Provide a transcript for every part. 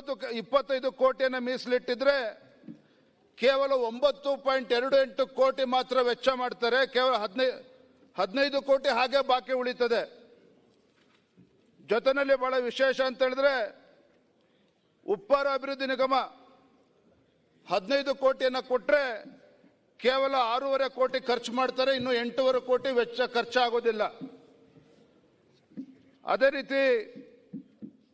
ಇಪ್ಪತ್ತು ಇಪ್ಪತ್ತೈದು ಕೋಟಿಯನ್ನು ಮೀಸಲಿಟ್ಟಿದ್ರೆ ಕೇವಲ ಒಂಬತ್ತು ಪಾಯಿಂಟ್ ಎರಡು ಎಂಟು ಕೋಟಿ ಮಾತ್ರ ವೆಚ್ಚ ಮಾಡ್ತಾರೆ. ಕೇವಲ ಹದಿನೈದು ಹದಿನೈದು ಕೋಟಿ ಹಾಗೆ ಬಾಕಿ ಉಳಿತದೆ. ಜೊತೆನಲ್ಲಿ ಬಹಳ ವಿಶೇಷ ಅಂತ ಹೇಳಿದ್ರೆ ಉಪ್ಪಾರ ಅಭಿವೃದ್ಧಿ ನಿಗಮ ಹದಿನೈದು ಕೋಟಿಯನ್ನು ಕೊಟ್ರೆ ಕೇವಲ ಆರೂವರೆ ಕೋಟಿ ಖರ್ಚು ಮಾಡ್ತಾರೆ. ಇನ್ನು ಎಂಟೂವರೆ ಕೋಟಿ ವೆಚ್ಚ ಖರ್ಚಾಗೋದಿಲ್ಲ. ಅದೇ ರೀತಿ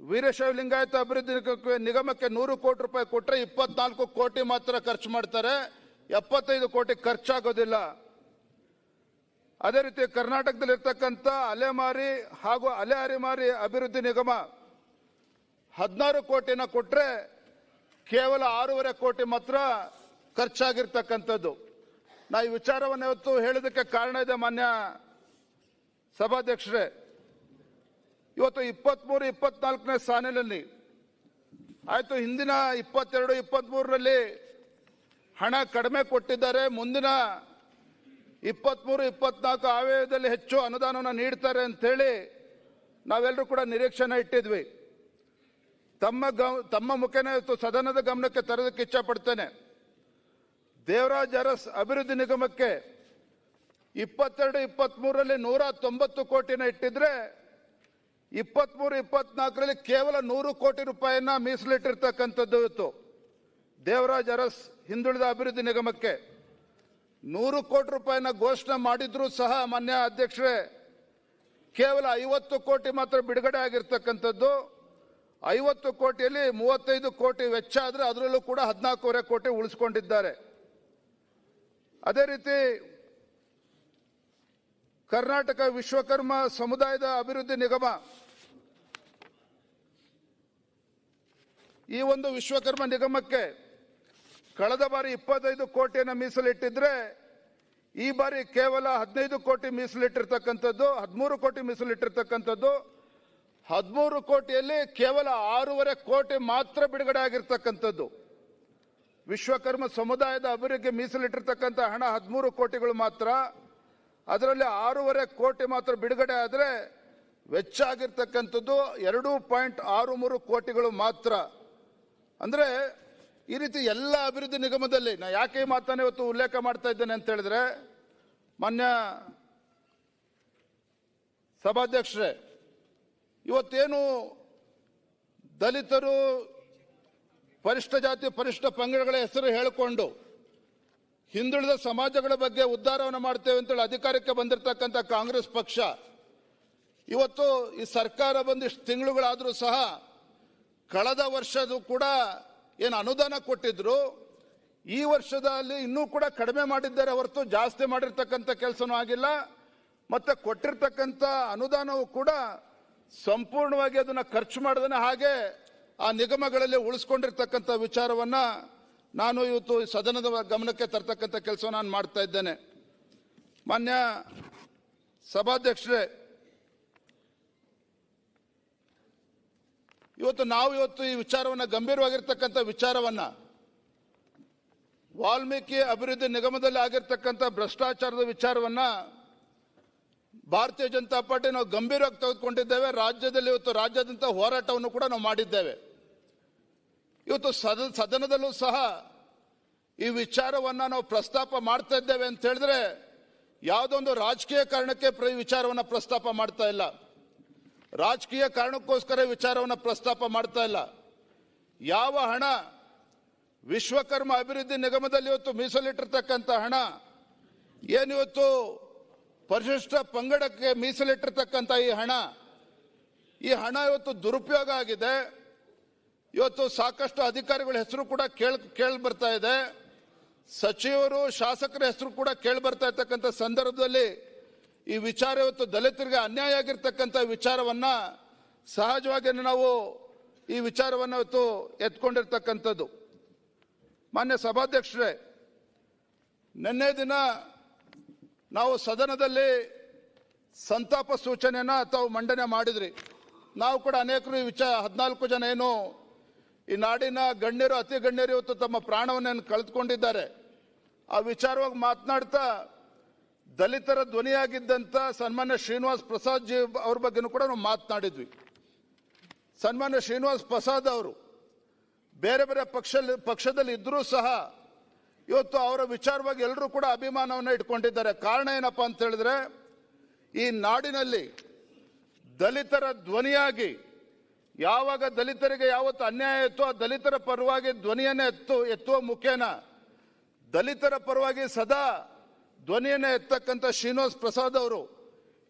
ವೀರಶೈವ ಲಿಂಗಾಯತ ಅಭಿವೃದ್ಧಿ ನಿಗಮಕ್ಕೆ- ನೂರು ಕೋಟಿ ರೂಪಾಯಿ ಕೊಟ್ಟರೆ ಇಪ್ಪತ್ನಾಲ್ಕು ಕೋಟಿ ಮಾತ್ರ ಖರ್ಚು ಮಾಡ್ತಾರೆ. ಎಪ್ಪತ್ತೈದು ಕೋಟಿ ಖರ್ಚಾಗೋದಿಲ್ಲ. ಅದೇ ರೀತಿ ಕರ್ನಾಟಕದಲ್ಲಿರ್ತಕ್ಕಂಥ ಅಲೆಮಾರಿ ಹಾಗೂ ಅಲೆ ಅಭಿವೃದ್ಧಿ ನಿಗಮ ಹದಿನಾರು ಕೋಟಿನ ಕೊಟ್ಟರೆ ಕೇವಲ ಆರೂವರೆ ಕೋಟಿ ಮಾತ್ರ ಖರ್ಚಾಗಿರ್ತಕ್ಕಂಥದ್ದು. ನಾ ಈ ವಿಚಾರವನ್ನು ಇವತ್ತು ಹೇಳೋದಕ್ಕೆ ಕಾರಣ ಇದೆ ಮಾನ್ಯ ಸಭಾಧ್ಯಕ್ಷರೇ. ಇವತ್ತು ಇಪ್ಪತ್ಮೂರು, ಇಪ್ಪತ್ನಾಲ್ಕನೇ ಸಾಲಿನಲ್ಲಿ. ಆಯಿತು, ಹಿಂದಿನ ಇಪ್ಪತ್ತೆರಡು, ಇಪ್ಪತ್ಮೂರರಲ್ಲಿ ಹಣ ಕಡಿಮೆ ಕೊಟ್ಟಿದ್ದಾರೆ. ಮುಂದಿನ ಇಪ್ಪತ್ಮೂರು, ಇಪ್ಪತ್ನಾಲ್ಕು ಆಯವ್ಯಯದಲ್ಲಿ ಹೆಚ್ಚು ಅನುದಾನವನ್ನು ನೀಡ್ತಾರೆ ಅಂಥೇಳಿ ನಾವೆಲ್ಲರೂ ಕೂಡ ನಿರೀಕ್ಷೆನ ಇಟ್ಟಿದ್ವಿ. ತಮ್ಮ ಗಮ ತಮ್ಮ ಮುಖೇನ ಇವತ್ತು ಸದನದ ಗಮನಕ್ಕೆ ತರೋದಕ್ಕೆ ಇಚ್ಛಪಡ್ತೇನೆ. ದೇವರಾಜ್ ಅರಸ್ ಅಭಿವೃದ್ಧಿ ನಿಗಮಕ್ಕೆ ಇಪ್ಪತ್ತೆರಡು, ಇಪ್ಪತ್ಮೂರರಲ್ಲಿ ನೂರ ತೊಂಬತ್ತು ಕೋಟಿನ ಇಟ್ಟಿದ್ರೆ ಇಪ್ಪತ್ಮೂರು, ಇಪ್ಪತ್ನಾಲ್ಕರಲ್ಲಿ ಕೇವಲ ನೂರು ಕೋಟಿ ರೂಪಾಯಿಯನ್ನ ಮೀಸಲಿಟ್ಟಿರ್ತಕ್ಕಂಥದ್ದು ಇತ್ತು. ದೇವರಾಜ್ ಅರಸ್ ಹಿಂದುಳಿದ ಅಭಿವೃದ್ಧಿ ನಿಗಮಕ್ಕೆ ನೂರು ಕೋಟಿ ರೂಪಾಯಿನ ಘೋಷಣೆ ಮಾಡಿದ್ರೂ ಸಹ ಮಾನ್ಯ ಅಧ್ಯಕ್ಷರೇ, ಕೇವಲ ಐವತ್ತು ಕೋಟಿ ಮಾತ್ರ ಬಿಡುಗಡೆ ಆಗಿರ್ತಕ್ಕಂಥದ್ದು. ಐವತ್ತು ಕೋಟಿಯಲ್ಲಿ ಮೂವತ್ತೈದು ಕೋಟಿ ವೆಚ್ಚ ಆದರೆ ಅದರಲ್ಲೂ ಕೂಡ ಹದಿನಾಲ್ಕೂವರೆ ಕೋಟಿ ಉಳಿಸ್ಕೊಂಡಿದ್ದಾರೆ. ಅದೇ ರೀತಿ ಕರ್ನಾಟಕ ವಿಶ್ವಕರ್ಮ ಸಮುದಾಯದ ಅಭಿವೃದ್ಧಿ ನಿಗಮ ಈ ಒಂದು ವಿಶ್ವಕರ್ಮ ನಿಗಮಕ್ಕೆ ಕಳೆದ ಬಾರಿ ಇಪ್ಪತ್ತೈದು ಕೋಟಿಯನ್ನು ಮೀಸಲಿಟ್ಟಿದ್ರೆ, ಈ ಬಾರಿ ಕೇವಲ ಹದಿನೈದು ಕೋಟಿ ಮೀಸಲಿಟ್ಟಿರ್ತಕ್ಕಂಥದ್ದು, ಹದಿಮೂರು ಕೋಟಿ ಮೀಸಲಿಟ್ಟಿರ್ತಕ್ಕಂಥದ್ದು, ಹದಿಮೂರು ಕೋಟಿಯಲ್ಲಿ ಕೇವಲ ಆರೂವರೆ ಕೋಟಿ ಮಾತ್ರ ಬಿಡುಗಡೆ ಆಗಿರ್ತಕ್ಕಂಥದ್ದು. ವಿಶ್ವಕರ್ಮ ಸಮುದಾಯದ ಅಭಿವೃದ್ಧಿಗೆ ಮೀಸಲಿಟ್ಟಿರ್ತಕ್ಕಂಥ ಹಣ ಹದಿಮೂರು ಕೋಟಿಗಳು ಮಾತ್ರ. ಅದರಲ್ಲಿ ಆರೂವರೆ ಕೋಟಿ ಮಾತ್ರ ಬಿಡುಗಡೆ ಆದರೆ, ವೆಚ್ಚ ಆಗಿರ್ತಕ್ಕಂಥದ್ದು ಎರಡು ಪಾಯಿಂಟ್ ಆರು ಮೂರು ಕೋಟಿಗಳು ಮಾತ್ರ. ಅಂದ್ರೆ ಈ ರೀತಿ ಎಲ್ಲ ಅಭಿವೃದ್ಧಿ ನಿಗಮದಲ್ಲಿ, ನಾ ಯಾಕೆ ಮಾತಾನೆ ಇವತ್ತು ಉಲ್ಲೇಖ ಮಾಡ್ತಾ ಇದ್ದೇನೆ ಅಂತ ಹೇಳಿದ್ರೆ, ಮಾನ್ಯ ಸಭಾಧ್ಯಕ್ಷರೇ, ಇವತ್ತೇನು ದಲಿತರು ಪರಿಷ್ಠ ಜಾತಿ, ಪರಿಷ್ಠ ಪಂಗಡಗಳ ಹೆಸರು ಹೇಳಿಕೊಂಡು ಹಿಂದುಳಿದ ಸಮಾಜಗಳ ಬಗ್ಗೆ ಉದ್ಧಾರವನ್ನು ಮಾಡ್ತೇವೆ ಅಂತೇಳಿ ಅಧಿಕಾರಕ್ಕೆ ಬಂದಿರತಕ್ಕಂಥ ಕಾಂಗ್ರೆಸ್ ಪಕ್ಷ, ಇವತ್ತು ಈ ಸರ್ಕಾರ ಬಂದಿಷ್ಟು ತಿಂಗಳುಗಳಾದರೂ ಸಹ ಕಳೆದ ವರ್ಷದ್ದು ಕೂಡ ಏನು ಅನುದಾನ ಕೊಟ್ಟಿದ್ರು, ಈ ವರ್ಷದಲ್ಲಿ ಇನ್ನೂ ಕೂಡ ಕಡಿಮೆ ಮಾಡಿದ್ದಾರೆ ಹೊರತು ಜಾಸ್ತಿ ಮಾಡಿರ್ತಕ್ಕಂಥ ಕೆಲಸನೂ ಆಗಿಲ್ಲ. ಮತ್ತು ಕೊಟ್ಟಿರ್ತಕ್ಕಂಥ ಅನುದಾನವು ಕೂಡ ಸಂಪೂರ್ಣವಾಗಿ ಅದನ್ನು ಖರ್ಚು ಮಾಡದನೆ ಹಾಗೆ ಆ ನಿಗಮಗಳಲ್ಲಿ ಉಳಿಸ್ಕೊಂಡಿರ್ತಕ್ಕಂಥ ವಿಚಾರವನ್ನು ನಾನು ಇವತ್ತು ಸದನದ ಗಮನಕ್ಕೆ ತರ್ತಕ್ಕಂಥ ಕೆಲಸ ನಾನು ಮಾಡ್ತಾ ಇದ್ದೇನೆ. ಮಾನ್ಯ ಸಭಾಧ್ಯಕ್ಷರೇ ಇವತ್ತು ನಾವು ಇವತ್ತು ಈ ವಿಚಾರವನ್ನ ಗಂಭೀರವಾಗಿರ್ತಕ್ಕಂಥ ವಿಚಾರವನ್ನ ವಾಲ್ಮೀಕಿ ಅಭಿವೃದ್ಧಿ ನಿಗಮದಲ್ಲಿ ಆಗಿರ್ತಕ್ಕಂಥ ಭ್ರಷ್ಟಾಚಾರದ ವಿಚಾರವನ್ನ ಭಾರತೀಯ ಜನತಾ ಪಾರ್ಟಿ ನಾವು ಗಂಭೀರವಾಗಿ ತೆಗೆದುಕೊಂಡಿದ್ದೇವೆ. ರಾಜ್ಯದಲ್ಲಿ ಇವತ್ತು ರಾಜ್ಯಾದ್ಯಂತ ಹೋರಾಟವನ್ನು ಕೂಡ ನಾವು ಮಾಡಿದ್ದೇವೆ. ಇವತ್ತು ಸದ, ಸದನದಲ್ಲೂ ಸಹ ಈ ವಿಚಾರವನ್ನ ನಾವು ಪ್ರಸ್ತಾಪ ಮಾಡ್ತಾ ಇದ್ದೇವೆ ಅಂತ ಹೇಳಿದ್ರೆ ಯಾವುದೊಂದು ರಾಜಕೀಯ ಕಾರಣಕ್ಕೆ ಪ್ರ- ವಿಚಾರವನ್ನ ಪ್ರಸ್ತಾಪ ಮಾಡ್ತಾ ಇಲ್ಲ. ರಾಜಕೀಯ ಕಾರಣಕ್ಕೋಸ್ಕರ ವಿಚಾರವನ್ನು ಪ್ರಸ್ತಾಪ ಮಾಡ್ತಾ ಇಲ್ಲ. ಯಾವ ಹಣ ವಿಶ್ವಕರ್ಮ ಅಭಿವೃದ್ಧಿ ನಿಗಮದಲ್ಲಿ ಇವತ್ತು ಮೀಸಲಿಟ್ಟಿರ್ತಕ್ಕಂಥ ಹಣ ಏನಿವತ್ತು ಪರಿಶಿಷ್ಟ ಪಂಗಡಕ್ಕೆ ಮೀಸಲಿಟ್ಟಿರ್ತಕ್ಕಂಥ ಈ ಹಣ ಈ ಹಣ ಇವತ್ತು ದುರುಪಯೋಗ ಆಗಿದೆ. ಇವತ್ತು ಸಾಕಷ್ಟು ಅಧಿಕಾರಿಗಳ ಹೆಸರು ಕೂಡ ಕೇಳ್, ಕೇಳಿ ಬರ್ತಾ ಇದೆ. ಸಚಿವರು, ಶಾಸಕರ ಹೆಸರು ಕೂಡ ಕೇಳಿ ಬರ್ತಾ ಇರ್ತಕ್ಕಂಥ ಸಂದರ್ಭದಲ್ಲಿ ಈ ವಿಚಾರ ಇವತ್ತು ದಲಿತರಿಗೆ ಅನ್ಯಾಯ ಆಗಿರ್ತಕ್ಕಂಥ ವಿಚಾರವನ್ನು ಸಹಜವಾಗಿ ನಾವು ಈ ವಿಚಾರವನ್ನು ಇವತ್ತು ಎತ್ಕೊಂಡಿರ್ತಕ್ಕಂಥದ್ದು. ಮಾನ್ಯ ಸಭಾಧ್ಯಕ್ಷರೇ, ನಿನ್ನೆ ದಿನ ನಾವು ಸದನದಲ್ಲಿ ಸಂತಾಪ ಸೂಚನೆಯನ್ನು ತಾವು ಮಂಡನೆ ಮಾಡಿದ್ರಿ. ನಾವು ಕೂಡ ಅನೇಕರು ಈ ವಿಚಾರ ಹದಿನಾಲ್ಕು ಜನ ಏನು ಈ ನಾಡಿನ ಗಣ್ಯರು, ಅತಿ ಗಣ್ಯರು ಇವತ್ತು ತಮ್ಮ ಪ್ರಾಣವನ್ನು ಕಳೆದುಕೊಂಡಿದ್ದಾರೆ. ಆ ವಿಚಾರವಾಗಿ ಮಾತನಾಡ್ತಾ ದಲಿತರ ಧ್ವನಿಯಾಗಿದ್ದಂಥ ಸನ್ಮಾನ್ಯ ಶ್ರೀನಿವಾಸ್ ಪ್ರಸಾದ್ ಜಿ ಅವ್ರ ಬಗ್ಗೆನೂ ಕೂಡ ನಾವು ಮಾತನಾಡಿದ್ವಿ. ಸನ್ಮಾನ್ಯ ಶ್ರೀನಿವಾಸ್ ಪ್ರಸಾದ್ ಅವರು ಬೇರೆ ಬೇರೆ ಪಕ್ಷ ಪಕ್ಷದಲ್ಲಿ ಇದ್ದರೂ ಸಹ ಇವತ್ತು ಅವರ ವಿಚಾರವಾಗಿ ಎಲ್ಲರೂ ಕೂಡ ಅಭಿಮಾನವನ್ನು ಇಟ್ಕೊಂಡಿದ್ದಾರೆ. ಕಾರಣ ಏನಪ್ಪಾ ಅಂತ ಹೇಳಿದ್ರೆ, ಈ ನಾಡಿನಲ್ಲಿ ದಲಿತರ ಧ್ವನಿಯಾಗಿ ಯಾವಾಗ ದಲಿತರಿಗೆ ಯಾವತ್ತು ಅನ್ಯಾಯ ಇತ್ತು ಆ ದಲಿತರ ಪರವಾಗಿ ಧ್ವನಿಯನ್ನೇ ಎತ್ತು, ಎತ್ತುವ ಮುಖೇನ ದಲಿತರ ಪರವಾಗಿ ಸದಾ ಧ್ವನಿಯನ್ನೇ ಎತ್ತಕ್ಕಂಥ ಶ್ರೀನಿವಾಸ್ ಪ್ರಸಾದ್ ಅವರು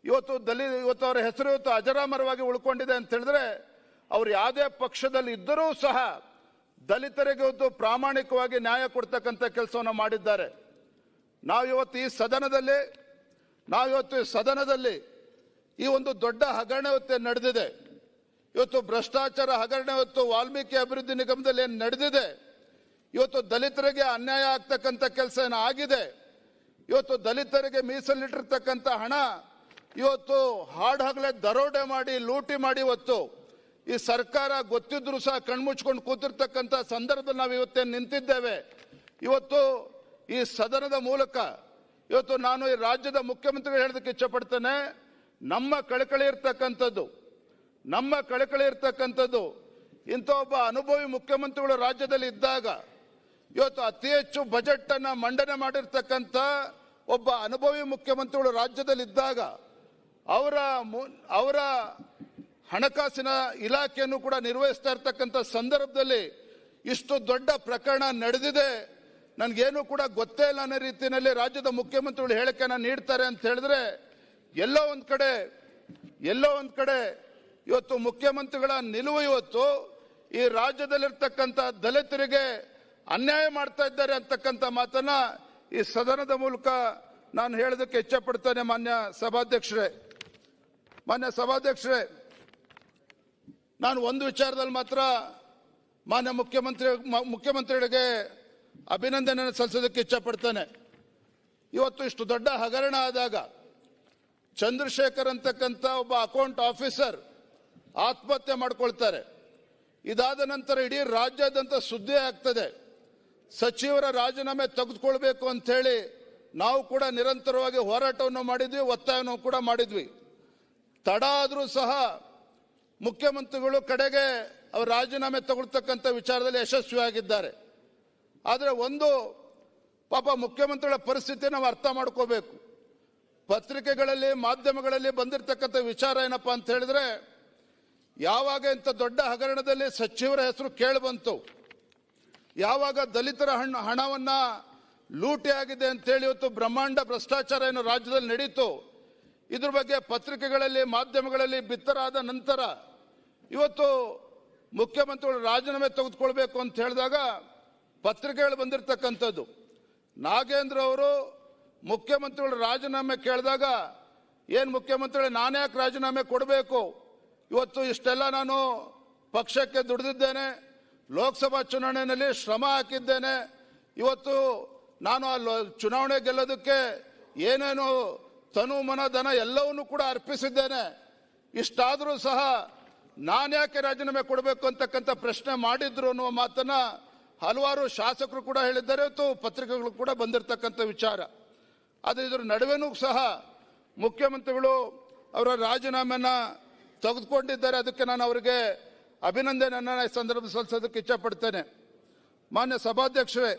ಇವತ್ತು ದಲಿತ, ಇವತ್ತು ಅವರ ಹೆಸರು ಇವತ್ತು ಅಜರಾಮರವಾಗಿ ಉಳ್ಕೊಂಡಿದೆ ಅಂತ ಹೇಳಿದ್ರೆ ಅವ್ರು ಯಾವುದೇ ಪಕ್ಷದಲ್ಲಿ ಇದ್ದರೂ ಸಹ ದಲಿತರಿಗೆ ಇವತ್ತು ಪ್ರಾಮಾಣಿಕವಾಗಿ ನ್ಯಾಯ ಕೊಡ್ತಕ್ಕಂಥ ಕೆಲಸವನ್ನು ಮಾಡಿದ್ದಾರೆ. ನಾವಿವತ್ತು ಈ ಸದನದಲ್ಲಿ ನಾವಿವತ್ತು ಈ ಸದನದಲ್ಲಿ ಈ ಒಂದು ದೊಡ್ಡ ಹಗರಣ ಇವತ್ತು ನಡೆದಿದೆ. ಇವತ್ತು ಭ್ರಷ್ಟಾಚಾರ ಹಗರಣ ಇವತ್ತು ವಾಲ್ಮೀಕಿ ಅಭಿವೃದ್ಧಿ ನಿಗಮದಲ್ಲಿ ಏನು ನಡೆದಿದೆ, ಇವತ್ತು ದಲಿತರಿಗೆ ಅನ್ಯಾಯ ಆಗ್ತಕ್ಕಂಥ ಕೆಲಸ ಏನು ಆಗಿದೆ ಇವತ್ತು ದಲಿತರಿಗೆ ಮೀಸಲಿಟ್ಟಿರ್ತಕ್ಕಂಥ ಹಣ ಇವತ್ತು ಹಾಡು ದರೋಡೆ ಮಾಡಿ, ಲೂಟಿ ಮಾಡಿ ಇವತ್ತು ಈ ಸರ್ಕಾರ ಗೊತ್ತಿದ್ರು ಸಹ ಕಣ್ಮುಚ್ಕೊಂಡು ಕೂತಿರ್ತಕ್ಕಂಥ ಸಂದರ್ಭದಲ್ಲಿ ನಾವು ಇವತ್ತೇನು ನಿಂತಿದ್ದೇವೆ. ಇವತ್ತು ಈ ಸದನದ ಮೂಲಕ ಇವತ್ತು ನಾನು ಈ ರಾಜ್ಯದ ಮುಖ್ಯಮಂತ್ರಿಗಳು ಹೇಳೋದಕ್ಕೆ ಇಚ್ಛಪಡ್ತೇನೆ, ನಮ್ಮ ಕಳಕಳಿ ಇರ್ತಕ್ಕಂಥದ್ದು, ನಮ್ಮ ಕಳಕಳಿ ಇರ್ತಕ್ಕಂಥದ್ದು ಇಂಥ ಒಬ್ಬ ಅನುಭವಿ ಮುಖ್ಯಮಂತ್ರಿಗಳು ರಾಜ್ಯದಲ್ಲಿ ಇದ್ದಾಗ ಇವತ್ತು ಅತಿ ಹೆಚ್ಚು ಬಜೆಟ್ ಅನ್ನ ಮಂಡನೆ ಮಾಡಿರ್ತಕ್ಕಂಥ ಒಬ್ಬ ಅನುಭವಿ ಮುಖ್ಯಮಂತ್ರಿಗಳು ರಾಜ್ಯದಲ್ಲಿ ಇದ್ದಾಗ ಅವರ ಅವರ ಹಣಕಾಸಿನ ಇಲಾಖೆಯನ್ನು ಕೂಡ ನಿರ್ವಹಿಸ್ತಾ ಇರ್ತಕ್ಕಂಥ ಸಂದರ್ಭದಲ್ಲಿ ಇಷ್ಟು ದೊಡ್ಡ ಪ್ರಕರಣ ನಡೆದಿದೆ. ನನಗೇನು ಕೂಡ ಗೊತ್ತೇ ಇಲ್ಲ ಅನ್ನೋ ರೀತಿಯಲ್ಲಿ ರಾಜ್ಯದ ಮುಖ್ಯಮಂತ್ರಿಗಳು ಹೇಳಿಕೆನ ನೀಡ್ತಾರೆ ಅಂತ ಹೇಳಿದ್ರೆ ಎಲ್ಲೋ ಒಂದ್ ಕಡೆ, ಎಲ್ಲೋ ಒಂದ್ ಕಡೆ ಇವತ್ತು ಮುಖ್ಯಮಂತ್ರಿಗಳ ನಿಲುವು ಇವತ್ತು ಈ ರಾಜ್ಯದಲ್ಲಿರ್ತಕ್ಕಂಥ ದಲಿತರಿಗೆ ಅನ್ಯಾಯ ಮಾಡ್ತಾ ಇದ್ದಾರೆ ಅಂತಕ್ಕಂಥ ಮಾತನ್ನ ಈ ಸದನದ ಮೂಲಕ ನಾನು ಹೇಳೋದಕ್ಕೆ ಇಚ್ಛಪಡ್ತೇನೆ ಮಾನ್ಯ ಸಭಾಧ್ಯಕ್ಷರೇ. ಮಾನ್ಯ ಸಭಾಧ್ಯಕ್ಷರೇ, ನಾನು ಒಂದು ವಿಚಾರದಲ್ಲಿ ಮಾತ್ರ ಮಾನ್ಯ ಮುಖ್ಯಮಂತ್ರಿ, ಮುಖ್ಯಮಂತ್ರಿಗಳಿಗೆ ಅಭಿನಂದನೆ ಸಲ್ಲಿಸೋದಕ್ಕೆ ಇಚ್ಛಪಡ್ತೇನೆ. ಇವತ್ತು ಇಷ್ಟು ದೊಡ್ಡ ಹಗರಣ ಆದಾಗ ಚಂದ್ರಶೇಖರ್ ಅಂತಕ್ಕಂಥ ಒಬ್ಬ ಅಕೌಂಟ್ ಆಫೀಸರ್ ಆತ್ಮಹತ್ಯೆ ಮಾಡ್ಕೊಳ್ತಾರೆ. ಇದಾದ ನಂತರ ಇಡೀ ರಾಜ್ಯಾದ್ಯಂತ ಸುದ್ದಿ ಆಗ್ತದೆ. ಸಚಿವರ ರಾಜೀನಾಮೆ ತೆಗೆದುಕೊಳ್ಬೇಕು ಅಂತ ಹೇಳಿ ನಾವು ಕೂಡ ನಿರಂತರವಾಗಿ ಹೋರಾಟವನ್ನು ಮಾಡಿದ್ವಿ ಒತ್ತಾಯವನ್ನು ಕೂಡ ಮಾಡಿದ್ವಿ. ತಡ ಆದರೂ ಸಹ ಮುಖ್ಯಮಂತ್ರಿಗಳು ಕಡೆಗೆ ಅವರು ರಾಜೀನಾಮೆ ತಗೊಳ್ತಕ್ಕಂಥ ವಿಚಾರದಲ್ಲಿ ಯಶಸ್ವಿಯಾಗಿದ್ದಾರೆ. ಆದರೆ ಒಂದು ಪಾಪ ಮುಖ್ಯಮಂತ್ರಿಗಳ ಪರಿಸ್ಥಿತಿ ನಾವು ಅರ್ಥ ಮಾಡ್ಕೋಬೇಕು. ಪತ್ರಿಕೆಗಳಲ್ಲಿ, ಮಾಧ್ಯಮಗಳಲ್ಲಿ ಬಂದಿರತಕ್ಕಂಥ ವಿಚಾರ ಏನಪ್ಪಾ ಅಂತ ಹೇಳಿದ್ರೆ, ಯಾವಾಗ ಇಂಥ ದೊಡ್ಡ ಹಗರಣದಲ್ಲಿ ಸಚಿವರ ಹೆಸರು ಕೇಳಿ ಬಂತು ಯಾವಾಗ ದಲಿತರ ಹಣ, ಹಣವನ್ನು ಲೂಟಿ ಆಗಿದೆ ಅಂತೇಳಿ ಇವತ್ತು ಬ್ರಹ್ಮಾಂಡ ಭ್ರಷ್ಟಾಚಾರ ಏನು ರಾಜ್ಯದಲ್ಲಿ ನಡೀತು. ಇದ್ರ ಬಗ್ಗೆ ಪತ್ರಿಕೆಗಳಲ್ಲಿ, ಮಾಧ್ಯಮಗಳಲ್ಲಿ ಬಿತ್ತರಾದ ನಂತರ ಇವತ್ತು ಮುಖ್ಯಮಂತ್ರಿಗಳು ರಾಜೀನಾಮೆ ತೆಗೆದುಕೊಳ್ಬೇಕು ಅಂತ ಹೇಳಿದಾಗ ಪತ್ರಿಕೆಗಳು ಬಂದಿರತಕ್ಕಂಥದ್ದು. ನಾಗೇಂದ್ರ ಅವರು ಮುಖ್ಯಮಂತ್ರಿಗಳು ರಾಜೀನಾಮೆ ಕೇಳಿದಾಗ, ಏನು ಮುಖ್ಯಮಂತ್ರಿಗಳು ನಾನೇ ಯಾಕೆ ರಾಜೀನಾಮೆ ಕೊಡಬೇಕು? ಇವತ್ತು ಇಷ್ಟೆಲ್ಲ ನಾನು ಪಕ್ಷಕ್ಕೆ ದುಡಿದಿದ್ದೇನೆ ಲೋಕಸಭಾ ಚುನಾವಣೆಯಲ್ಲಿ ಶ್ರಮ ಹಾಕಿದ್ದೇನೆ. ಇವತ್ತು ನಾನು ಆ ಚುನಾವಣೆ ಗೆಲ್ಲೋದಕ್ಕೆ ಏನೇನು ತನು ಮನ ಧನ ಎಲ್ಲವನ್ನೂ ಕೂಡ ಅರ್ಪಿಸಿದ್ದೇನೆ. ಇಷ್ಟಾದರೂ ಸಹ ನಾನು ಯಾಕೆ ರಾಜೀನಾಮೆ ಕೊಡಬೇಕು ಅಂತಕ್ಕಂಥ ಪ್ರಶ್ನೆ ಮಾಡಿದ್ರು ಅನ್ನುವ ಮಾತನ್ನ ಹಲವಾರು ಶಾಸಕರು ಕೂಡ ಹೇಳಿದ್ದಾರೆ. ಮತ್ತು ಪತ್ರಿಕೆಗಳು ಕೂಡ ಬಂದಿರತಕ್ಕಂಥ ವಿಚಾರ. ಆದರೆ ಇದರ ನಡುವೆನೂ ಸಹ ಮುಖ್ಯಮಂತ್ರಿಗಳು ಅವರ ರಾಜೀನಾಮೆನ ತೆಗೆದುಕೊಂಡಿದ್ದಾರೆ. ಅದಕ್ಕೆ ನಾನು ಅವರಿಗೆ ಅಭಿನಂದನೆಯನ್ನ ಸಂದರ್ಭ ಸಲ್ಲಿಸೋದಕ್ಕೆ ಇಚ್ಛಪಡ್ತೇನೆ. ಮಾನ್ಯ ಸಭಾಧ್ಯಕ್ಷರೇ,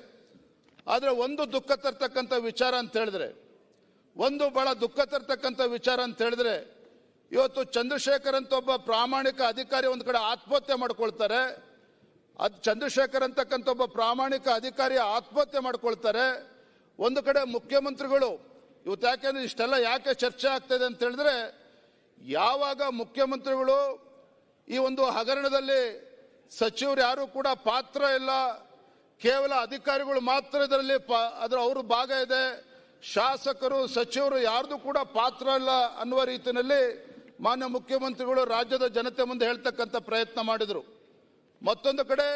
ಆದರೆ ಒಂದು ದುಃಖ ತರ್ತಕ್ಕಂಥ ವಿಚಾರ ಅಂತ ಹೇಳಿದ್ರೆ, ಒಂದು ಬಹಳ ದುಃಖ ತರ್ತಕ್ಕಂಥ ವಿಚಾರ ಅಂತ ಹೇಳಿದ್ರೆ, ಇವತ್ತು ಚಂದ್ರಶೇಖರ್ ಅಂತ ಒಬ್ಬ ಪ್ರಾಮಾಣಿಕ ಅಧಿಕಾರಿ ಒಂದು ಕಡೆ ಆತ್ಮಹತ್ಯೆ ಮಾಡ್ಕೊಳ್ತಾರೆ, ಅದು ಚಂದ್ರಶೇಖರ್ ಅಂತಕ್ಕಂಥ ಒಬ್ಬ ಪ್ರಾಮಾಣಿಕ ಅಧಿಕಾರಿ ಆತ್ಮಹತ್ಯೆ ಮಾಡ್ಕೊಳ್ತಾರೆ, ಒಂದು ಕಡೆ ಮುಖ್ಯಮಂತ್ರಿಗಳು, ಇವತ್ತು ಯಾಕೆಂದ್ರೆ ಇಷ್ಟೆಲ್ಲ ಯಾಕೆ ಚರ್ಚೆ ಆಗ್ತದೆ ಅಂತ ಹೇಳಿದ್ರೆ, ಯಾವಾಗ ಮುಖ್ಯಮಂತ್ರಿಗಳು ಈ ಒಂದು ಹಗರಣದಲ್ಲಿ ಸಚಿವರು ಯಾರು ಕೂಡ ಪಾತ್ರ ಇಲ್ಲ. ಕೇವಲ ಅಧಿಕಾರಿಗಳು ಮಾತ್ರ ಇದರಲ್ಲಿ ಅದರ ಅವರು ಭಾಗ ಇದೆ. ಶಾಸಕರು, ಸಚಿವರು ಯಾರ್ದು ಕೂಡ ಪಾತ್ರ ಇಲ್ಲ ಅನ್ನುವ ರೀತಿಯಲ್ಲಿ ಮಾನ್ಯ ಮುಖ್ಯಮಂತ್ರಿಗಳು ರಾಜ್ಯದ ಜನತೆ ಮುಂದೆ ಹೇಳ್ತಕ್ಕಂಥ ಪ್ರಯತ್ನ ಮಾಡಿದರು. ಮತ್ತೊಂದು ಕಡೆ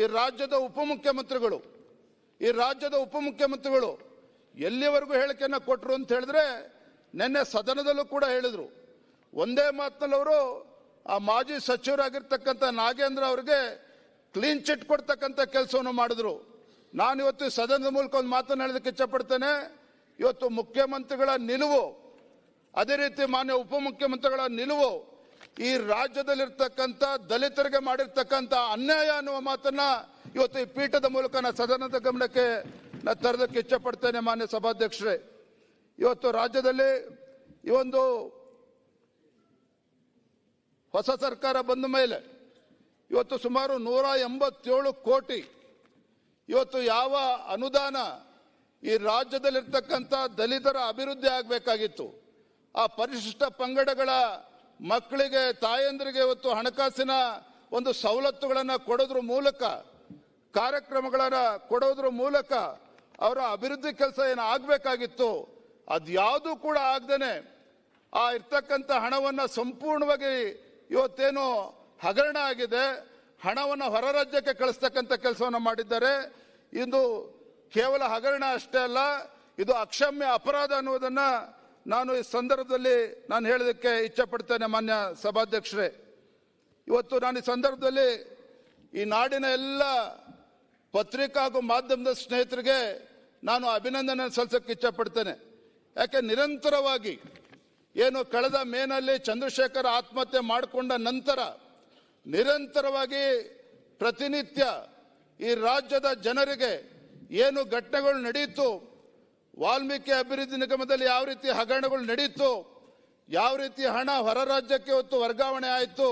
ಈ ರಾಜ್ಯದ ಉಪಮುಖ್ಯಮಂತ್ರಿಗಳು, ಈ ರಾಜ್ಯದ ಉಪಮುಖ್ಯಮಂತ್ರಿಗಳು ಎಲ್ಲಿವರೆಗೂ ಹೇಳಿಕೆಯನ್ನ ಕೊಟ್ಟರು ಅಂತ ಹೇಳಿದ್ರೆ ನಿನ್ನೆ ಸದನದಲ್ಲೂ ಕೂಡ ಹೇಳಿದರು. ಒಂದೇ ಮಾತಿನಲ್ಲಿ ಅವರು ಆ ಮಾಜಿ ಸಚಿವರಾಗಿರ್ತಕ್ಕಂಥ ನಾಗೇಂದ್ರ ಅವರಿಗೆ ಕ್ಲೀನ್ ಚಿಟ್ ಕೊಡ್ತಕ್ಕಂಥ ಕೆಲಸವನ್ನು ಮಾಡಿದ್ರು. ನಾನು ಇವತ್ತು ಸದನದ ಮೂಲಕ ಒಂದು ಮಾತನ್ನು ಹೇಳೋದಕ್ಕೆ ಇಚ್ಛಪಡ್ತೇನೆ. ಇವತ್ತು ಮುಖ್ಯಮಂತ್ರಿಗಳ ನಿಲುವು, ಅದೇ ರೀತಿ ಮಾನ್ಯ ಉಪಮುಖ್ಯಮಂತ್ರಿಗಳ ನಿಲುವು, ಈ ರಾಜ್ಯದಲ್ಲಿರ್ತಕ್ಕಂಥ ದಲಿತರಿಗೆ ಮಾಡಿರ್ತಕ್ಕಂಥ ಅನ್ಯಾಯ ಅನ್ನುವ ಮಾತನ್ನ ಇವತ್ತು ಈ ಪೀಠದ ಮೂಲಕ ನಾ ಸದನದ ಗಮನಕ್ಕೆ ನಾ ತರದಕ್ಕೆ ಇಚ್ಛಪಡ್ತೇನೆ ಮಾನ್ಯ ಸಭಾಧ್ಯಕ್ಷರೇ. ಇವತ್ತು ರಾಜ್ಯದಲ್ಲಿ ಈ ಒಂದು ಹೊಸ ಸರ್ಕಾರ ಬಂದ ಮೇಲೆ ಇವತ್ತು ಸುಮಾರು ನೂರ ಎಂಬತ್ತೇಳು ಕೋಟಿ ಇವತ್ತು ಯಾವ ಅನುದಾನ ಈ ರಾಜ್ಯದಲ್ಲಿರ್ತಕ್ಕಂಥ ದಲಿತರ ಅಭಿವೃದ್ಧಿ ಆಗಬೇಕಾಗಿತ್ತು, ಆ ಪರಿಶಿಷ್ಟ ಪಂಗಡಗಳ ಮಕ್ಕಳಿಗೆ, ತಾಯಂದ್ರಿಗೆ ಇವತ್ತು ಹಣಕಾಸಿನ ಒಂದು ಸವಲತ್ತುಗಳನ್ನು ಕೊಡೋದ್ರ ಮೂಲಕ, ಕಾರ್ಯಕ್ರಮಗಳನ್ನು ಕೊಡೋದ್ರ ಮೂಲಕ ಅವರ ಅಭಿವೃದ್ಧಿ ಕೆಲಸ ಏನು ಆಗಬೇಕಾಗಿತ್ತು ಯಾವುದೂ ಕೂಡ ಆಗ್ದೇನೆ ಆ ಇರ್ತಕ್ಕಂಥ ಹಣವನ್ನು ಸಂಪೂರ್ಣವಾಗಿ ಇವತ್ತೇನು ಹಗರಣ ಆಗಿದೆ, ಹಣವನ್ನು ಹೊರ ರಾಜ್ಯಕ್ಕೆ ಕಳಿಸ್ತಕ್ಕಂಥ ಕೆಲಸವನ್ನು ಮಾಡಿದ್ದಾರೆ. ಇದು ಕೇವಲ ಹಗರಣ ಅಷ್ಟೇ ಅಲ್ಲ, ಇದು ಅಕ್ಷಮ್ಯ ಅಪರಾಧ ಅನ್ನುವುದನ್ನು ನಾನು ಈ ಸಂದರ್ಭದಲ್ಲಿ ನಾನು ಹೇಳೋದಕ್ಕೆ ಇಚ್ಛೆ ಪಡ್ತೇನೆ ಮಾನ್ಯ ಸಭಾಧ್ಯಕ್ಷರೇ. ಇವತ್ತು ನಾನು ಈ ಸಂದರ್ಭದಲ್ಲಿ ಈ ನಾಡಿನ ಎಲ್ಲ ಪತ್ರಿಕಾ ಹಾಗೂ ಮಾಧ್ಯಮದ ಸ್ನೇಹಿತರಿಗೆ ನಾನು ಅಭಿನಂದನೆ ಸಲ್ಲಿಸೋಕ್ಕೆ ಇಚ್ಛಪಡ್ತೇನೆ. ಯಾಕೆ ನಿರಂತರವಾಗಿ ಏನು ಕಳೆದ ಮೇನಲ್ಲಿ ಚಂದ್ರಶೇಖರ್ ಆತ್ಮಹತ್ಯೆ ಮಾಡಿಕೊಂಡ ನಂತರ ನಿರಂತರವಾಗಿ ಪ್ರತಿನಿತ್ಯ ಈ ರಾಜ್ಯದ ಜನರಿಗೆ ಏನು ಘಟನೆಗಳು ನಡೆಯಿತು ವಾಲ್ಮೀಕಿ ಅಭಿವೃದ್ಧಿ ನಿಗಮದಲ್ಲಿ ಯಾವ ರೀತಿ ಹಗರಣಗಳು ನಡೆಯಿತು ಯಾವ ರೀತಿ ಹಣ ಹೊರ ರಾಜ್ಯಕ್ಕೆ ಹೊತ್ತು ವರ್ಗಾವಣೆ ಆಯಿತು,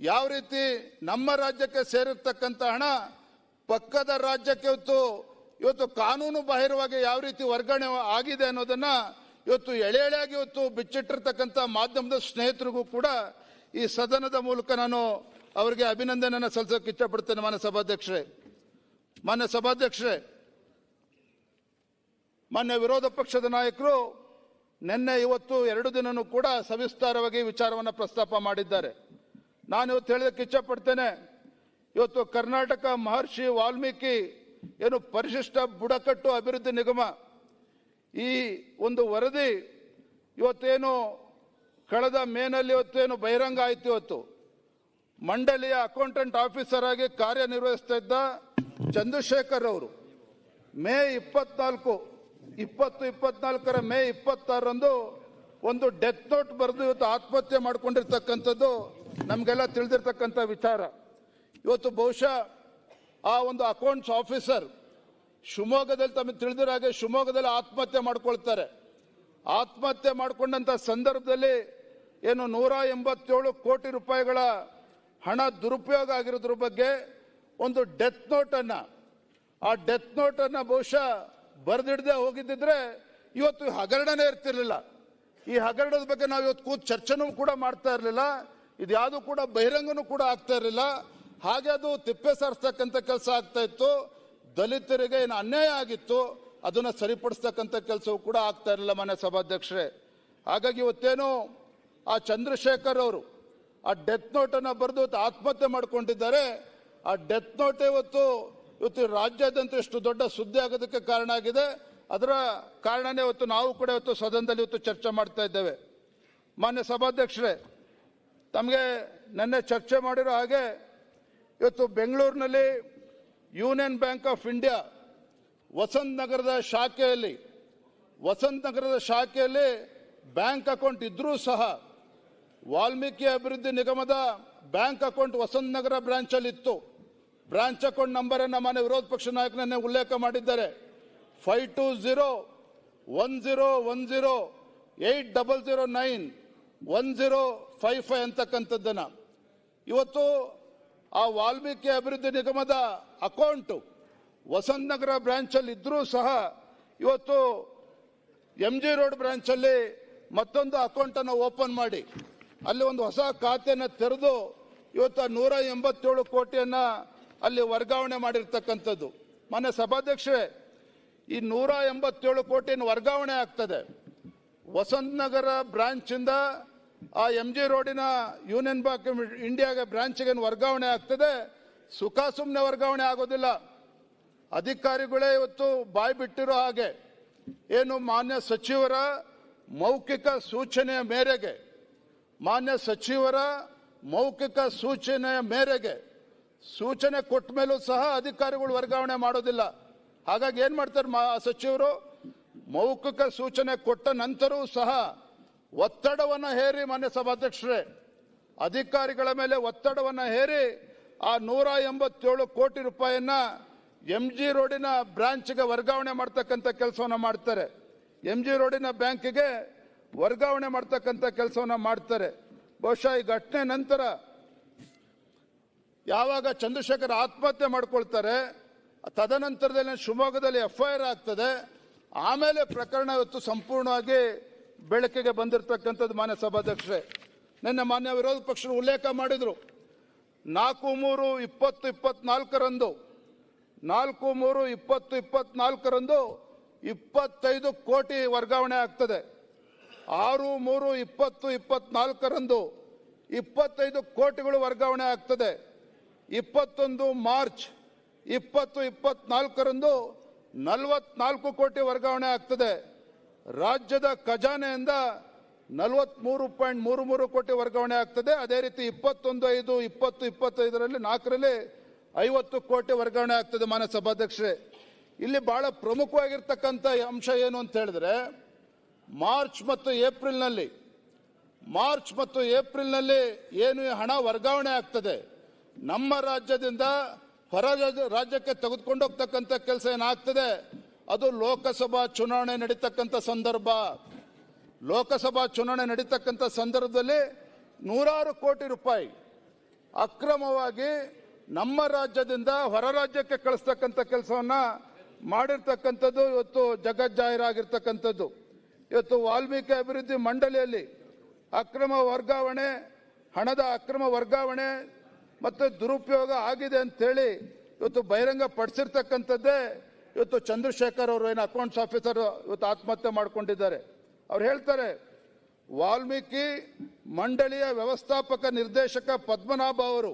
ಯಾವ ರೀತಿ ನಮ್ಮ ರಾಜ್ಯಕ್ಕೆ ಸೇರಿರ್ತಕ್ಕಂಥ ಹಣ ಪಕ್ಕದ ರಾಜ್ಯಕ್ಕೆ ಹೊತ್ತು ಇವತ್ತು ಕಾನೂನು ಬಾಹಿರವಾಗಿ ಯಾವ ರೀತಿ ವರ್ಗಾವಣೆ ಆಗಿದೆ ಅನ್ನೋದನ್ನ ಇವತ್ತು ಎಳೆ ಎಳೆಯಾಗಿ ಇವತ್ತು ಬಿಚ್ಚಿಟ್ಟಿರ್ತಕ್ಕಂಥ ಮಾಧ್ಯಮದ ಸ್ನೇಹಿತರಿಗೂ ಕೂಡ ಈ ಸದನದ ಮೂಲಕ ನಾನು ಅವರಿಗೆ ಅಭಿನಂದನೆಯನ್ನು ಸಲ್ಲಿಸೋಕೆ ಇಷ್ಟಪಡ್ತೇನೆ, ಮಾನ್ಯ ಸಭಾಧ್ಯಕ್ಷರೇ. ಮಾನ್ಯ ಸಭಾಧ್ಯಕ್ಷರೇ, ಮಾನ್ಯ ವಿರೋಧ ಪಕ್ಷದ ನಾಯಕರು ನಿನ್ನೆ ಇವತ್ತು ಎರಡು ದಿನನೂ ಕೂಡ ಸವಿಸ್ತಾರವಾಗಿ ವಿಚಾರವನ್ನು ಪ್ರಸ್ತಾಪ ಮಾಡಿದ್ದಾರೆ. ನಾನು ಇವತ್ತು ಹೇಳೋದಕ್ಕೆ ಇಚ್ಛಪಡ್ತೇನೆ ಇವತ್ತು ಕರ್ನಾಟಕ ಮಹರ್ಷಿ ವಾಲ್ಮೀಕಿ ಏನು ಪರಿಶಿಷ್ಟ ಬುಡಕಟ್ಟು ಅಭಿವೃದ್ಧಿ ನಿಗಮ ಈ ಒಂದು ವರದಿ ಇವತ್ತೇನು ಕಳೆದ ಮೇನಲ್ಲಿ ಇವತ್ತೇನು ಬಹಿರಂಗ ಆಯ್ತು ಇವತ್ತು. ಮಂಡಳಿಯ ಅಕೌಂಟೆಂಟ್ ಆಫೀಸರ್ ಆಗಿ ಕಾರ್ಯನಿರ್ವಹಿಸ್ತಾ ಇದ್ದ ಚಂದ್ರಶೇಖರ್ ಅವರು ಮೇ ಇಪ್ಪತ್ನಾಲ್ಕು, ಇಪ್ಪತ್ತು, ಇಪ್ಪತ್ನಾಲ್ಕರ ಮೇ ಇಪ್ಪತ್ತಾರರಂದು ಒಂದು ಡೆತ್ ನೋಟ್ ಬರೆದು ಇವತ್ತು ಆತ್ಮಹತ್ಯೆ ಮಾಡಿಕೊಂಡಿರ್ತಕ್ಕಂಥದ್ದು ನಮಗೆಲ್ಲ ತಿಳಿದಿರ್ತಕ್ಕಂಥ ವಿಚಾರ. ಇವತ್ತು ಬಹುಶಃ ಆ ಒಂದು ಅಕೌಂಟ್ಸ್ ಆಫೀಸರ್ ಶಿವಮೊಗ್ಗದಲ್ಲಿ ತಮಗೆ ತಿಳಿದಿರೋ ಹಾಗೆ ಶಿವಮೊಗ್ಗದಲ್ಲಿ ಆತ್ಮಹತ್ಯೆ ಮಾಡ್ಕೊಳ್ತಾರೆ. ಆತ್ಮಹತ್ಯೆ ಮಾಡಿಕೊಂಡಂತ ಸಂದರ್ಭದಲ್ಲಿ ಏನು ನೂರ ಎಂಬತ್ತೇಳು ಕೋಟಿ ರೂಪಾಯಿಗಳ ಹಣ ದುರುಪಯೋಗ ಆಗಿರೋದ್ರ ಬಗ್ಗೆ ಒಂದು ಡೆತ್ ನೋಟ್ ಅನ್ನ, ಆ ಡೆತ್ ನೋಟ್ ಅನ್ನ ಬಹುಶಃ ಬರೆದಿಡದೆ ಹೋಗಿದ್ದಿದ್ರೆ ಇವತ್ತು ಹಗರಣನೇ ಇರ್ತಿರ್ಲಿಲ್ಲ. ಈ ಹಗರಣದ ಬಗ್ಗೆ ನಾವು ಇವತ್ತು ಕೂತ್ ಚರ್ಚೆನೂ ಕೂಡ ಮಾಡ್ತಾ ಇರಲಿಲ್ಲ. ಇದ್ಯಾವುದು ಕೂಡ ಬಹಿರಂಗನೂ ಕೂಡ ಆಗ್ತಾ ಇರಲಿಲ್ಲ. ಹಾಗೆ ಅದು ತಿಪ್ಪೆ ಸಾರಿಸ್ತಕ್ಕಂಥ ಕೆಲಸ ಆಗ್ತಾ ಇತ್ತು. ದಲಿತರಿಗೆ ಏನು ಅನ್ಯಾಯ ಆಗಿತ್ತು, ಅದನ್ನು ಸರಿಪಡಿಸ್ತಕ್ಕಂಥ ಕೆಲಸವೂ ಕೂಡ ಆಗ್ತಾ ಇರಲಿಲ್ಲ ಮನೆ ಸಭಾಧ್ಯಕ್ಷರೇ. ಹಾಗಾಗಿ ಇವತ್ತೇನು ಆ ಚಂದ್ರಶೇಖರ್ ಅವರು ಆ ಡೆತ್ ನೋಟನ್ನು ಬರೆದು ಆತ್ಮಹತ್ಯೆ ಮಾಡಿಕೊಂಡಿದ್ದಾರೆ. ಆ ಡೆತ್ ನೋಟ್ ಇವತ್ತು ಇವತ್ತು ರಾಜ್ಯಾದ್ಯಂತ ಇಷ್ಟು ದೊಡ್ಡ ಸುದ್ದಿ ಆಗೋದಕ್ಕೆ ಕಾರಣ ಆಗಿದೆ. ಅದರ ಕಾರಣನೇ ಇವತ್ತು ನಾವು ಕೂಡ ಇವತ್ತು ಸದನದಲ್ಲಿ ಇವತ್ತು ಚರ್ಚೆ ಮಾಡ್ತಾ ಇದ್ದೇವೆ. ಮಾನ್ಯ ಸಭಾಧ್ಯಕ್ಷರೇ, ತಮಗೆ ನೆನ್ನೆ ಚರ್ಚೆ ಮಾಡಿರೋ ಹಾಗೆ, ಇವತ್ತು ಬೆಂಗಳೂರಿನಲ್ಲಿ union bank of India Vasant ನಗರದ ಶಾಖೆಯಲ್ಲಿ, ವಸಂತ ನಗರದ ಶಾಖೆಯಲ್ಲಿ ಬ್ಯಾಂಕ್ ಅಕೌಂಟ್ ಇದ್ರೂ ಸಹ ವಾಲ್ಮೀಕಿ ಅಭಿವೃದ್ಧಿ ನಿಗಮದ bank account Vasantha Nagar branch ಅಲ್ಲಿ ಇತ್ತು. ಬ್ರಾಂಚ್ ಅಕೌಂಟ್ ನಂಬರ್ ಅನ್ನ ಮಾನ್ಯ ವಿರೋಧ ಪಕ್ಷ ನಾಯಕನನ್ನೇ ಉಲ್ಲೇಖ ಮಾಡಿದ್ದಾರೆ. Five two zero one zero one zero eight double zero nine one zero five five ಅಂತಕ್ಕಂಥದ್ದನ್ನ. ಇವತ್ತು ಆ ವಾಲ್ಮೀಕಿ ಅಭಿವೃದ್ಧಿ ನಿಗಮದ ಅಕೌಂಟು ವಸಂತನಗರ ಬ್ರಾಂಚಲ್ಲಿ ಇದ್ರೂ ಸಹ ಇವತ್ತು ಎಂ ಜಿ ರೋಡ್ ಬ್ರಾಂಚಲ್ಲಿ ಮತ್ತೊಂದು ಅಕೌಂಟನ್ನು ಓಪನ್ ಮಾಡಿ. ಅಲ್ಲಿ ಒಂದು ಹೊಸ ಖಾತೆಯನ್ನು ತೆರೆದು ಇವತ್ತು ನೂರ ಎಂಬತ್ತೇಳು ಕೋಟಿಯನ್ನ ಅಲ್ಲಿ ವರ್ಗಾವಣೆ ಮಾಡಿರ್ತಕ್ಕಂಥದ್ದು. ಮೊನ್ನೆ ಸಭಾಧ್ಯಕ್ಷರೇ, ಈ ನೂರ ಎಂಬತ್ತೇಳು ಕೋಟಿಯನ್ನು ವರ್ಗಾವಣೆ ಆಗ್ತದೆ. ವಸಂತ್ ನಗರ ಬ್ರಾಂಚಿಂದ ಆ ಎಂ ಜಿ ರೋಡಿನ ಯೂನಿಯನ್ ಬ್ಯಾಂಕ್ ಇಂಡಿಯಾಗೆ ಬ್ರಾಂಚ್ಗೆ ವರ್ಗಾವಣೆ ಆಗ್ತದೆ? ಸುಖ ಸುಮ್ಮನೆ ವರ್ಗಾವಣೆ ಆಗೋದಿಲ್ಲ. ಅಧಿಕಾರಿಗಳೇ ಇವತ್ತು ಬಾಯಿ ಬಿಟ್ಟಿರೋ ಹಾಗೆ. ಏನು ಮಾನ್ಯ ಸಚಿವರ ಮೌಖಿಕ ಸೂಚನೆಯ ಮೇರೆಗೆ, ಮಾನ್ಯ ಸಚಿವರ ಮೌಖಿಕ ಸೂಚನೆಯ ಮೇರೆಗೆ ಸೂಚನೆ ಕೊಟ್ಟ ಮೇಲೂ ಸಹ ಅಧಿಕಾರಿಗಳು ವರ್ಗಾವಣೆ ಮಾಡೋದಿಲ್ಲ. ಹಾಗಾಗಿ ಏನ್ ಮಾಡ್ತಾರೆ ಸಚಿವರು? ಮೌಖಿಕ ಸೂಚನೆ ಕೊಟ್ಟ ನಂತರವೂ ಸಹ ಒತ್ತಡವನ್ನು ಹೇರಿ ಮಾನ್ಯ ಸಭಾಧ್ಯಕ್ಷರೇ, ಅಧಿಕಾರಿಗಳ ಮೇಲೆ ಒತ್ತಡವನ್ನು ಹೇರಿ ಆ ನೂರ ಎಂಬತ್ತೇಳು ಕೋಟಿ ರೂಪಾಯಿಯನ್ನ ಎಂ ಜಿ ರೋಡಿನ ಬ್ರಾಂಚ್ಗೆ ವರ್ಗಾವಣೆ ಮಾಡ್ತಕ್ಕಂಥ ಕೆಲಸವನ್ನು ಮಾಡ್ತಾರೆ. ಎಂ ಜಿ ರೋಡಿನ ಬ್ಯಾಂಕಿಗೆ ವರ್ಗಾವಣೆ ಮಾಡ್ತಕ್ಕಂಥ ಕೆಲಸವನ್ನು ಮಾಡ್ತಾರೆ. ಬಹುಶಃ ಈ ಘಟನೆ ನಂತರ ಯಾವಾಗ ಚಂದ್ರಶೇಖರ್ ಆತ್ಮಹತ್ಯೆ ಮಾಡ್ಕೊಳ್ತಾರೆ, ತದನಂತರದಲ್ಲಿ ಶಿವಮೊಗ್ಗದಲ್ಲಿ ಎಫ್ ಐ ಆರ್ ಆಗ್ತದೆ. ಆಮೇಲೆ ಪ್ರಕರಣ ಇವತ್ತು ಸಂಪೂರ್ಣವಾಗಿ ಬೆಳಕಿಗೆ ಬಂದಿರತಕ್ಕಂಥದ್ದು ಮಾನ್ಯ ಸಭಾಧ್ಯಕ್ಷರೇ. ನಿನ್ನೆ ಮಾನ್ಯ ವಿರೋಧ ಪಕ್ಷರು ಉಲ್ಲೇಖ ಮಾಡಿದ್ರು. ನಾಲ್ಕು ಮೂರು ಇಪ್ಪತ್ತು ಇಪ್ಪತ್ನಾಲ್ಕರಂದು, ನಾಲ್ಕು ಮೂರು ಇಪ್ಪತ್ತು ಇಪ್ಪತ್ನಾಲ್ಕರಂದು ಇಪ್ಪತ್ತೈದು ಕೋಟಿ ವರ್ಗಾವಣೆ ಆಗ್ತದೆ. ಆರು ಮೂರು ಇಪ್ಪತ್ತು ಇಪ್ಪತ್ನಾಲ್ಕರಂದು ಇಪ್ಪತ್ತೈದು ಕೋಟಿಗಳು ವರ್ಗಾವಣೆ ಆಗ್ತದೆ. ಇಪ್ಪತ್ತೊಂದು ಮಾರ್ಚ್ ಇಪ್ಪತ್ತು ಇಪ್ಪತ್ನಾಲ್ಕರಂದು ನಲವತ್ನಾಲ್ಕು ಕೋಟಿ ವರ್ಗಾವಣೆ ಆಗ್ತದೆ. ರಾಜ್ಯದ ಖಜಾನೆಯಿಂದ ನಲವತ್ತ್ಮೂರು ಪಾಯಿಂಟ್ ಮೂರು ಮೂರು ಕೋಟಿ ವರ್ಗಾವಣೆ ಆಗ್ತದೆ. ಅದೇ ರೀತಿ ಇಪ್ಪತ್ತೊಂದು ಐದು, ಇಪ್ಪತ್ತು ಇಪ್ಪತ್ತೈದರಲ್ಲಿ ನಾಲ್ಕರಲ್ಲಿ ಐವತ್ತು ಕೋಟಿ ವರ್ಗಾವಣೆ ಆಗ್ತದೆ ಮಾನ್ಯ ಸಭಾಧ್ಯಕ್ಷರೇ. ಇಲ್ಲಿ ಬಹಳ ಪ್ರಮುಖವಾಗಿರ್ತಕ್ಕಂಥ ಅಂಶ ಏನು ಅಂತ ಹೇಳಿದ್ರೆ, ಮಾರ್ಚ್ ಮತ್ತು ಏಪ್ರಿಲ್ನಲ್ಲಿ, ಮಾರ್ಚ್ ಮತ್ತು ಏಪ್ರಿಲ್ನಲ್ಲಿ ಏನು ಹಣ ವರ್ಗಾವಣೆ ಆಗ್ತದೆ? ನಮ್ಮ ರಾಜ್ಯದಿಂದ ಹೊರ ರಾಜ್ಯ- ರಾಜ್ಯಕ್ಕೆ ತೆಗೆದುಕೊಂಡು ಹೋಗ್ತಕ್ಕಂಥ ಕೆಲಸ ಏನಾಗ್ತದೆ? ಅದು ಲೋಕಸಭಾ ಚುನಾವಣೆ ನಡೀತಕ್ಕಂಥ ಸಂದರ್ಭ. ಲೋಕಸಭಾ ಚುನಾವಣೆ ನಡೀತಕ್ಕಂಥ ಸಂದರ್ಭದಲ್ಲಿ ನೂರಾರು ಕೋಟಿ ರೂಪಾಯಿ ಅಕ್ರಮವಾಗಿ ನಮ್ಮ ರಾಜ್ಯದಿಂದ ಹೊರ ರಾಜ್ಯಕ್ಕೆ ಕಳಿಸ್ತಕ್ಕಂಥ ಕೆಲಸವನ್ನ ಮಾಡಿರ್ತಕ್ಕಂಥದ್ದು ಇವತ್ತು ಜಗಜ್ಜಾಹೀರಾಗಿರ್ತಕ್ಕಂಥದ್ದು. ಇವತ್ತು ವಾಲ್ಮೀಕಿ ಅಭಿವೃದ್ಧಿ ಮಂಡಳಿಯಲ್ಲಿ ಅಕ್ರಮ ವರ್ಗಾವಣೆ, ಹಣದ ಅಕ್ರಮ ವರ್ಗಾವಣೆ ಮತ್ತು ದುರುಪಯೋಗ ಆಗಿದೆ ಅಂತೇಳಿ ಇವತ್ತು ಬಹಿರಂಗ ಪಡಿಸಿರ್ತಕ್ಕಂಥದ್ದೇ ಇವತ್ತು ಚಂದ್ರಶೇಖರ್ ಅವರು ಏನು ಅಕೌಂಟ್ಸ್ ಆಫೀಸರ್ ಇವತ್ತು ಆತ್ಮಹತ್ಯೆ ಮಾಡಿಕೊಂಡಿದ್ದಾರೆ. ಅವ್ರು ಹೇಳ್ತಾರೆ, ವಾಲ್ಮೀಕಿ ಮಂಡಳಿಯ ವ್ಯವಸ್ಥಾಪಕ ನಿರ್ದೇಶಕ ಪದ್ಮನಾಭ ಅವರು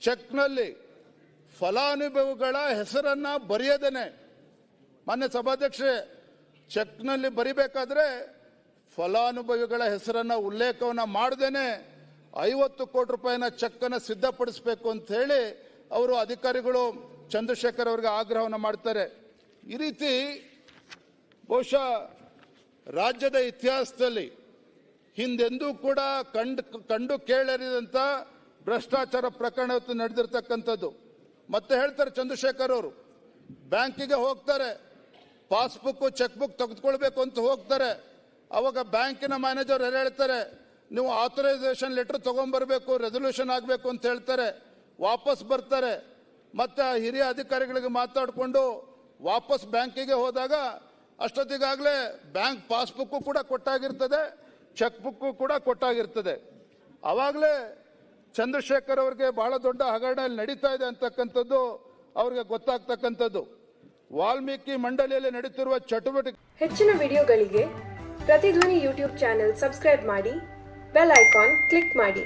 ಚೆಕ್ನಲ್ಲಿ ಫಲಾನುಭವಿಗಳ ಹೆಸರನ್ನ ಬರೆಯದೇನೆ. ಮಾನ್ಯ ಸಭಾಧ್ಯಕ್ಷೆ ಚೆಕ್ನಲ್ಲಿ ಬರಿಬೇಕಾದ್ರೆ ಫಲಾನುಭವಿಗಳ ಹೆಸರನ್ನ ಉಲ್ಲೇಖವನ್ನ ಮಾಡ್ದೇನೆ. ಐವತ್ತು ಕೋಟಿ ರೂಪಾಯಿನ ಚೆಕ್ಕನ್ನು ಸಿದ್ಧಪಡಿಸಬೇಕು ಅಂತ ಹೇಳಿ ಅವರು ಅಧಿಕಾರಿಗಳು ಚಂದ್ರಶೇಖರ್ ಅವ್ರಿಗೆ ಆಗ್ರಹವನ್ನು ಮಾಡ್ತಾರೆ. ಈ ರೀತಿ ಬಹುಶಃ ರಾಜ್ಯದ ಇತಿಹಾಸದಲ್ಲಿ ಹಿಂದೆಂದೂ ಕೂಡ ಕಂಡು ಕಂಡು ಕೇಳರಿದಂಥ ಭ್ರಷ್ಟಾಚಾರ ಪ್ರಕರಣ ಇವತ್ತು ನಡೆದಿರ್ತಕ್ಕಂಥದ್ದು. ಮತ್ತೆ ಹೇಳ್ತಾರೆ ಚಂದ್ರಶೇಖರ್ ಅವರು, ಬ್ಯಾಂಕಿಗೆ ಹೋಗ್ತಾರೆ ಪಾಸ್ಬುಕ್ ಚೆಕ್ ಬುಕ್ ತೆಗೆದುಕೊಳ್ಬೇಕು ಅಂತ ಹೋಗ್ತಾರೆ. ಅವಾಗ ಬ್ಯಾಂಕಿನ ಮ್ಯಾನೇಜರ್ ಹೇಳ್ತಾರೆ, ನೀವು ಆಥರೈಸೇಷನ್ ಲೆಟರ್ ತೊಗೊಂಡ್ಬರ್ಬೇಕು ರೆಸೊಲ್ಯೂಷನ್ ಆಗಬೇಕು ಅಂತ ಹೇಳ್ತಾರೆ. ವಾಪಸ್ ಬರ್ತಾರೆ. ಮತ್ತೆ ಹಿರಿಯ ಅಧಿಕಾರಿಗಳಿಗೆ ಮಾತಾಡಿಕೊಂಡು ವಾಪಸ್ ಬ್ಯಾಂಕಿಗೆ ಹೋದಾಗ ಅಷ್ಟೊತ್ತಿಗಾಗಲೇ ಬ್ಯಾಂಕ್ ಪಾಸ್ಬುಕ್ಕು ಕೂಡ ಕೊಟ್ಟಾಗಿರ್ತದೆ ಚೆಕ್ ಬುಕ್ಕು ಕೂಡ ಕೊಟ್ಟಾಗಿರ್ತದೆ. ಆವಾಗಲೇ ಚಂದ್ರಶೇಖರ್ ಅವರಿಗೆ ಬಹಳ ದೊಡ್ಡ ಹಗರಣ ನಡೀತಾ ಇದೆ ಅಂತಕ್ಕಂಥದ್ದು ಅವ್ರಿಗೆ ಗೊತ್ತಾಗ್ತಕ್ಕಂಥದ್ದು. ವಾಲ್ಮೀಕಿ ಮಂಡಳಿಯಲ್ಲಿ ನಡೀತಿರುವ ಚಟುವಟಿಕೆ ಹೆಚ್ಚಿನ ವಿಡಿಯೋಗಳಿಗೆ ಪ್ರತಿಧ್ವನಿ ಯೂಟ್ಯೂಬ್ ಚಾನೆಲ್ ಸಬ್ಸ್ಕ್ರೈಬ್ ಮಾಡಿ, ಬೆಲ್ ಐಕಾನ್ ಕ್ಲಿಕ್ ಮಾಡಿ.